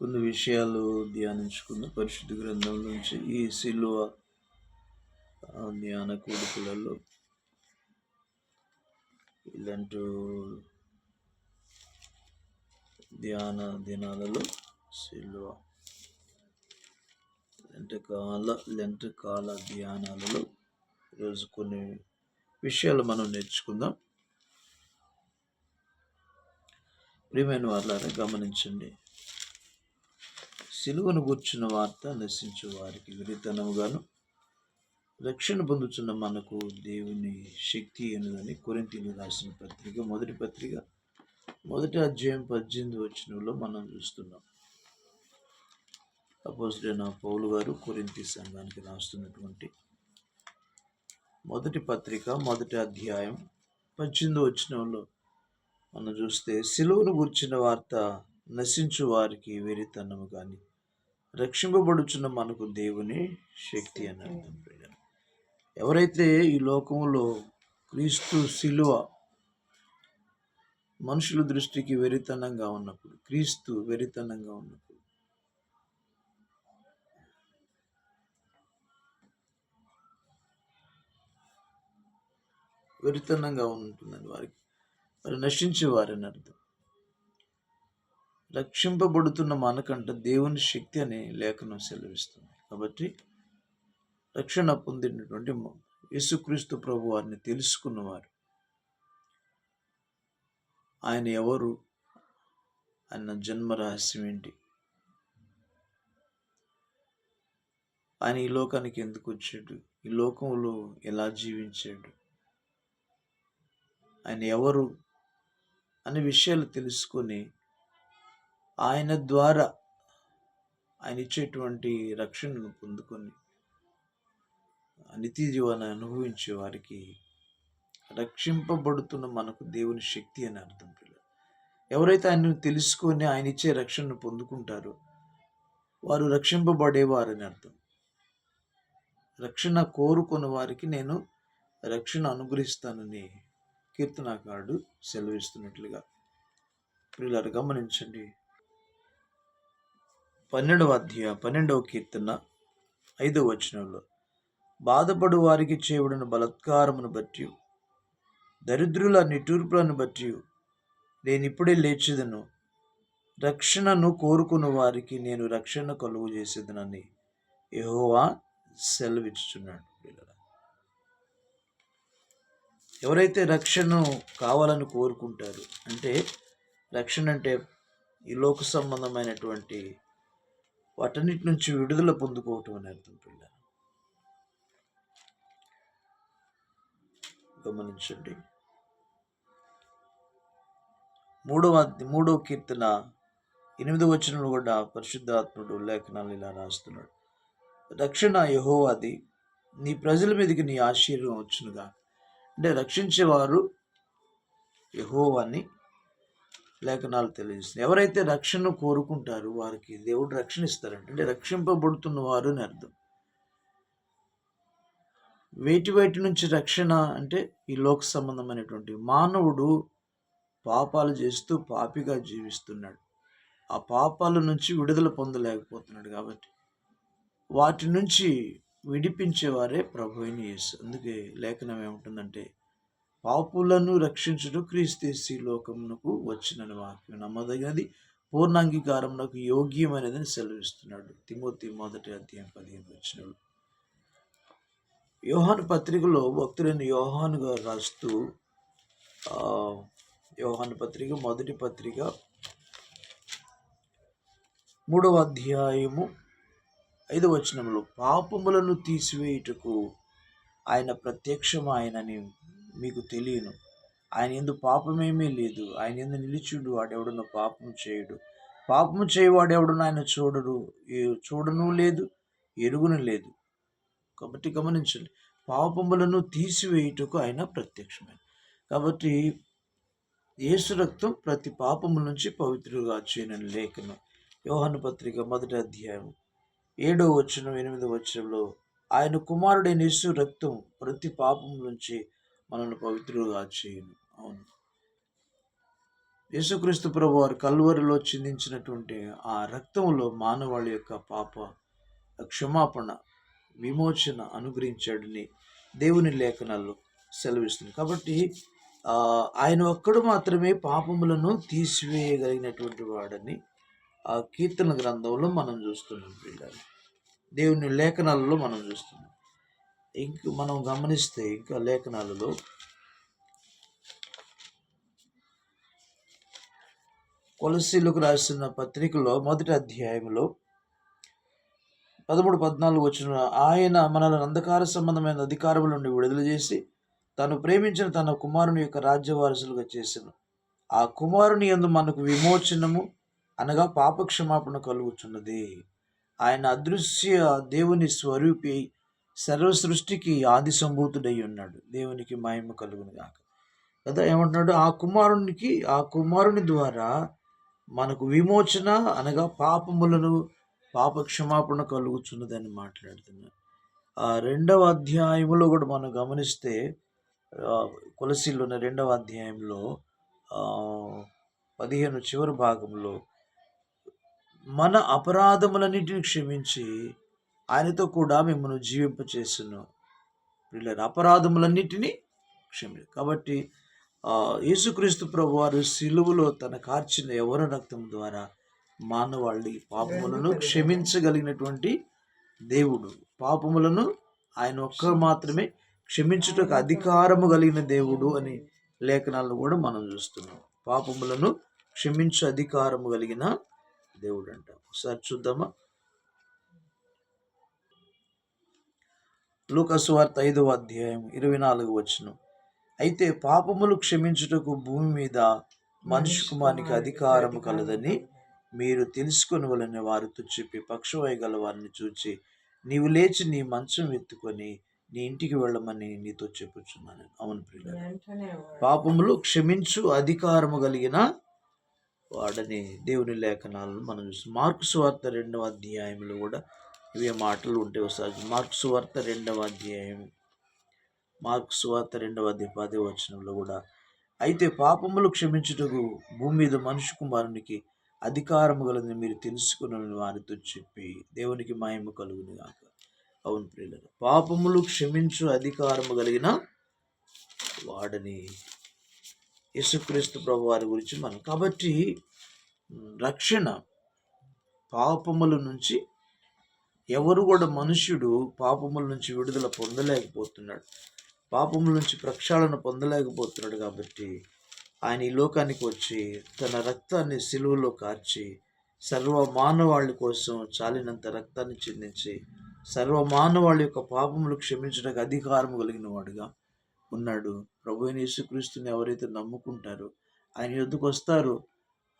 కొన్ని విషయాలు ధ్యానించుకున్న పరిశుద్ధ గ్రంథం నుంచి ఈ సిలువ ధ్యాన కోరికలలో ఇలాంటి ధ్యాన దినాలలో సిలువ లెంట కాల లెంట కాల ధ్యానాలలో ఈరోజు కొన్ని విషయాలు మనం నేర్చుకుందాం. ప్రియమైన వాళ్ళని గమనించండి. సిలువను గుర్చిన వార్త నశించు వారికి విరితనముగాను రక్షణ పొందుతున్న మనకు దేవుని శక్తి ఎనుదని కొరింతీలు రాసిన పత్రిక మొదటి పత్రిక మొదటి అధ్యాయం పద్దెనిమిది వచ్చినలో మనం చూస్తున్నాం. అపోజిడైన పౌలు గారు కొరింతి సంఘానికి రాస్తున్నటువంటి మొదటి పత్రిక మొదటి అధ్యాయం పద్దెనిమిది వచనంలో మనం చూస్తే సిలువను గుర్చిన వార్త నశించు వారికి వెరితనము కానీ రక్షింపబడుచున్న మనకు దేవుని శక్తి అని అర్థం. ఎవరైతే ఈ లోకంలో క్రీస్తు సిలువ మనుషుల దృష్టికి వెరితనంగా ఉన్నప్పుడు క్రీస్తు వెరితనంగా ఉన్నప్పుడు వెరితనంగా ఉంటుందని వారికి మరి నశించే వారని అర్థం రక్షింపబడుతున్న మనకంట దేవుని శక్తి అని లేఖనం సెలవిస్తుంది. కాబట్టి రక్షణ పొందినటువంటి యేసుక్రీస్తు ప్రభు వారిని తెలుసుకున్నవారు. ఆయన ఎవరు? ఆయన జన్మ రహస్యం ఏంటి? ఆయన ఈ లోకానికి ఎందుకు వచ్చాడు? ఈ లోకంలో ఎలా జీవించాడు? ఆయన ఎవరు? అనే విషయాలు తెలుసుకొని ఆయన ద్వారా ఆయన ఇచ్చేటువంటి రక్షణను పొందుకొని నిత్య జీవాన్ని అనుభవించే వారికి రక్షింపబడుతున్న మనకు దేవుని శక్తి అని అర్థం పిల్లలు ఎవరైతే ఆయనను తెలుసుకొని ఆయన ఇచ్చే రక్షణను పొందుకుంటారో వారు రక్షింపబడేవారని అర్థం. రక్షణ కోరుకున్న వారికి నేను రక్షణ అనుగ్రహిస్తానని కీర్తనాకారుడు సెలవిస్తున్నట్లుగా. పిల్లలు గమనించండి. పన్నెండవ అధ్యాయ పన్నెండవ కీర్తన ఐదవ వచనంలో. బాధపడు వారికి చేయబడిన బలత్కారమును బట్టి దరిద్రుల నిటూర్పులను బట్టి నేను ఇప్పుడే లేచిదను. రక్షణను కోరుకున్న వారికి నేను రక్షణ కలుగు చేసేదనని యహోవా సెలవిచ్చుచున్నాడు ఎవరైతే రక్షణను కావాలని కోరుకుంటారు అంటే రక్షణ అంటే ఈ లోక సంబంధమైనటువంటి వాటన్నిటి నుంచి విడుదల పొందుకోవటం అని అర్థం పిల్ల గమనించండి. మూడవ మూడవ కీర్తన ఎనిమిదవ వచనంలో కూడా పరిశుద్ధాత్ముడు లేఖనాలు ఇలా రాస్తున్నాడు. రక్షణ యహోవాది నీ ప్రజల మీదకి నీ ఆశీర్వం వచ్చునుగా అంటే రక్షించేవారు యహోవాని లేఖనాలు తెలియజేస్తుంది ఎవరైతే రక్షణ కోరుకుంటారో వారికి దేవుడు రక్షణ ఇస్తారంట అంటే రక్షింపబడుతున్న వారు అని అర్థం. వేటి వేటి నుంచి రక్షణ అంటే ఈ లోక సంబంధమైనటువంటి మానవుడు పాపాలు చేస్తూ పాపిగా జీవిస్తున్నాడు. ఆ పాపాల నుంచి విడుదల పొందలేకపోతున్నాడు కాబట్టి వాటి నుంచి విడిపించేవారే ప్రభు అయిన యేసు. అందుకే లేఖనం ఏముంటుందంటే పాపులను రక్షించుడు క్రీస్తేసి లోకమునకు వచ్చినని వాక్యం నమ్మదగినది. పూర్ణాంగీకారమునకు యోగ్యమైనదని సెలవిస్తున్నాడు. తిమోతి మొదటి అధ్యాయం పదిహేను వచ్చినాడు యోహాను పత్రికలో భక్తులైన యోహాను గారు రాస్తూ ఆ, యోహాను పత్రిక మొదటి పత్రిక మూడవ అధ్యాయము ఐదవ వచనంలో పాపములను తీసివేయుటకు ఆయన ప్రత్యక్షమాయనని మీకు తెలియను. ఆయన ఎందు పాపమేమీ లేదు. ఆయన ఎందు నిలిచుడు. వాడెవడను పాపము చేయుడు. పాపము చేయవాడెవడను ఆయన చూడడు ఏ- చూడను లేదు ఎరుగును లేదు. కాబట్టి గమనించండి. పాపములను తీసివేయుటకు ఆయన ప్రత్యక్షమైన కాబట్టి యేసు రక్తం ప్రతి పాపము నుంచి పవిత్రుగా చేయనని లేఖనం. యోహన పత్రిక మొదటి అధ్యాయం ఏడో వచనం ఎనిమిదో వచనంలో ఆయన కుమారుడైన యేసు రక్తం ప్రతి పాపం నుంచి మనల్ని పవిత్రులుగా చేయను. అవును. యేసుక్రీస్తు ప్రభు వారు కల్వరిలో చిందించినటువంటి ఆ రక్తంలో మానవాళి యొక్క పాప క్షమాపణ విమోచన అనుగ్రహించాడని దేవుని లేఖనాల్లో సెలవిస్తుంది. కాబట్టి ఆయన ఒక్కడు మాత్రమే పాపములను తీసివేయగలిగినటువంటి వాడని ఆ కీర్తన గ్రంథంలో మనం చూస్తున్నాం. పిల్లలు దేవుని లేఖనాలలో మనం చూస్తున్నాం. ఇంక మనం గమనిస్తే ఇంకా లేఖనాలలో కొలసీలకు రాసిన పత్రికలో మొదటి అధ్యాయంలో పదమూడు పద్నాలుగు వచ్చిన ఆయన మనల్ని అంధకార సంబంధమైన అధికారముల నుండి విడుదల చేసి తను ప్రేమించిన తన కుమారుని యొక్క రాజ్య వారసులుగా చేసిన. ఆ కుమారుని యందు మనకు విమోచనము అనగా పాప కలుగుతున్నది కలుగుచున్నది. ఆయన అదృశ్య దేవుని స్వరూపి సర్వ సృష్టికి ఆది సంభూతుడై ఉన్నాడు దేవునికి మహిమ కలుగును గాక కదా ఏమంటున్నాడు? ఆ కుమారునికి ఆ కుమారుని ద్వారా మనకు విమోచన అనగా పాపములను పాప క్షమాపణ కలుగుతున్నదని మాట్లాడుతున్నాడు ఆ రెండవ అధ్యాయములో కూడా మనం గమనిస్తే కొలసీలో ఉన్న రెండవ అధ్యాయంలో పదిహేను చివరి భాగంలో మన అపరాధములన్నిటిని క్షమించి ఆయనతో కూడా మిమ్మల్ని జీవింపచేసును. వీళ్ళని అపరాధములన్నిటినీ క్షమి కాబట్టి యేసుక్రీస్తు ప్రభు వారు సిలువలో తన కార్చిన యవన రక్తం ద్వారా మానవాళి పాపములను క్షమించగలిగినటువంటి దేవుడు. పాపములను ఆయన ఒక్క మాత్రమే క్షమించుటకు అధికారము కలిగిన దేవుడు అని లేఖనాలను కూడా మనం చూస్తున్నాం. పాపములను క్షమించు అధికారము కలిగిన దేవుడు అంట ఒకసారి చూద్దామా? లూకసు వార్త ఐదవ అధ్యాయం ఇరవై నాలుగు వచ్చును అయితే పాపములు క్షమించుటకు భూమి మీద మనుషు కుమారికి అధికారము కలదని మీరు తెలుసుకొనవలని వారితో చెప్పి పక్షవాయు గల వారిని చూచి నీవు లేచి నీ మంచం ఎత్తుకొని నీ ఇంటికి వెళ్ళమని నీతో చెప్పుచున్నాను. అవును ప్రియుల పాపములు క్షమించు అధికారము కలిగిన వాడని దేవుని లేఖనాలను మనం చూస్తాం మార్కు సువార్త రెండవ అధ్యాయంలో కూడా ఇవే మాటలు ఉంటే ఒకసారి మార్క్స్ వార్త రెండవ అధ్యాయం. మార్క్స్ వార్త రెండవ అధ్యాయ పదే వచనంలో కూడా. అయితే పాపములు క్షమించుటకు భూమి మీద మనుషు కుమారునికి అధికారము గలదని మీరు తెలుసుకున్న వారితో చెప్పి దేవునికి మాయము కలుగును గాక. అవును ప్రియుల పాపములు క్షమించు అధికారము కలిగిన వాడని యేసుక్రీస్తు ప్రభు వారి గురించి మనం. కాబట్టి రక్షణ పాపముల నుంచి ఎవరు కూడా మనుష్యుడు పాపముల నుంచి విడుదల పొందలేకపోతున్నాడు. పాపముల నుంచి ప్రక్షాళన పొందలేకపోతున్నాడు కాబట్టి ఆయన ఈ లోకానికి వచ్చి తన రక్తాన్ని సిలువలో కార్చి సర్వ మానవాళి కోసం చాలినంత రక్తాన్ని చెందించి సర్వ మానవాళి యొక్క పాపములు క్షమించడానికి అధికారం కలిగిన వాడుగా ఉన్నాడు. ప్రభు యేసుక్రీస్తుని ఎవరైతే నమ్ముకుంటారో ఆయన యొద్దకు వస్తారు.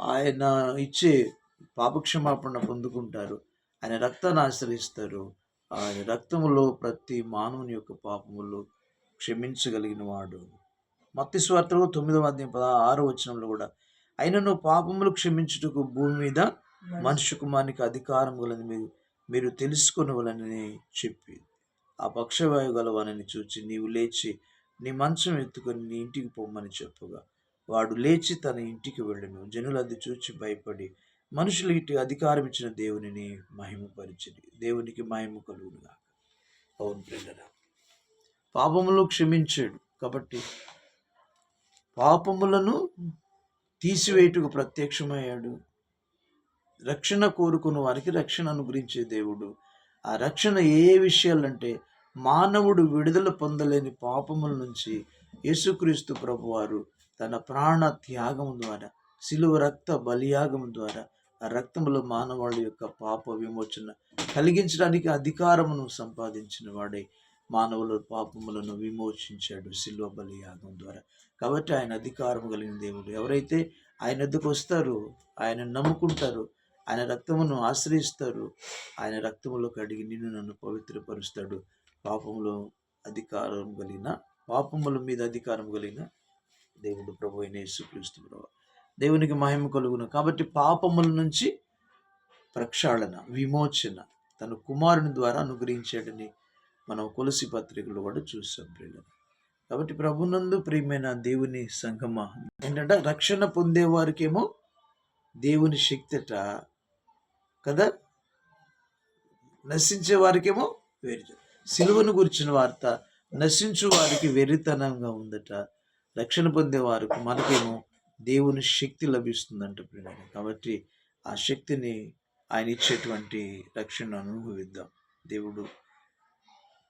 ఆయన ఇచ్చే పాపక్షమాపణ పొందుకుంటారు. ఆయన రక్తాన్ని ఆశ్రయిస్తాడు ఆయన రక్తములో ప్రతి మానవుని యొక్క పాపములు క్షమించగలిగిన వాడు మత్తి స్వార్థలో తొమ్మిదవ అధ్యాయం పద ఆరు వచనంలో కూడా అయినను పాపములు క్షమించుటకు భూమి మీద మనుషు కుమారునికి అధికారం గలని మీరు మీరు తెలుసుకొనవలని చెప్పి ఆ పక్షవాయు గలవానని చూచి నీవు లేచి నీ మంచం ఎత్తుకొని నీ ఇంటికి పొమ్మని చెప్పగా. వాడు లేచి తన ఇంటికి వెళ్ళను. జనులు అది చూచి భయపడి మనుషులు ఇటు అధికారం ఇచ్చిన దేవునిని మహిమపరిచింది దేవునికి మహిమ కలుగునుగా అవును ప్రియులరా పాపములు క్షమించాడు. కాబట్టి పాపములను తీసివేయుటకు ప్రత్యక్షమయ్యాడు. రక్షణ కోరుకున్న వారికి రక్షణ అనుగ్రహించే దేవుడు. ఆ రక్షణ ఏ ఏ విషయాలంటే మానవుడు విడుదల పొందలేని పాపముల నుంచి యేసుక్రీస్తు ప్రభువారు తన ప్రాణ త్యాగం ద్వారా శిలువ రక్త బలియాగం ద్వారా ఆ రక్తములో మానవాళి యొక్క పాప విమోచన కలిగించడానికి అధికారమును సంపాదించిన వాడే మానవుల పాపములను విమోచించాడు శిల్వ బలియాగం ద్వారా. కాబట్టి ఆయన అధికారం కలిగిన దేవుడు. ఎవరైతే ఆయన ఎద్దుకు వస్తారో ఆయన నమ్ముకుంటారు ఆయన రక్తమును ఆశ్రయిస్తారు ఆయన రక్తములో కడిగి నిన్ను నన్ను పవిత్రపరుస్తాడు. పాపములో అధికారం కలిగిన పాపముల మీద అధికారం కలిగిన దేవుడు ప్రభు అయిన యేసుక్రీస్తు ప్రభు దేవునికి మహిమ కలుగును. కాబట్టి పాపముల నుంచి ప్రక్షాళన విమోచన తన కుమారుని ద్వారా అనుగ్రహించాడని మనం కొలసి పత్రికలో కూడా చూసాం పిల్లలు కాబట్టి ప్రభునందు ప్రియమైన దేవుని సంగమ ఏంటంటే రక్షణ పొందే వారికేమో దేవుని శక్తిట కదా? నశించే వారికేమో వేరు సిలువను గురించిన వార్త నశించు వారికి వెర్రితనంగా ఉందట రక్షణ పొందే వారికి మనకేమో దేవుని శక్తి లభిస్తుందంట ప్రియుడు కాబట్టి ఆ శక్తిని ఆయన ఇచ్చేటువంటి రక్షణను అనుభవిద్దాం. దేవుడు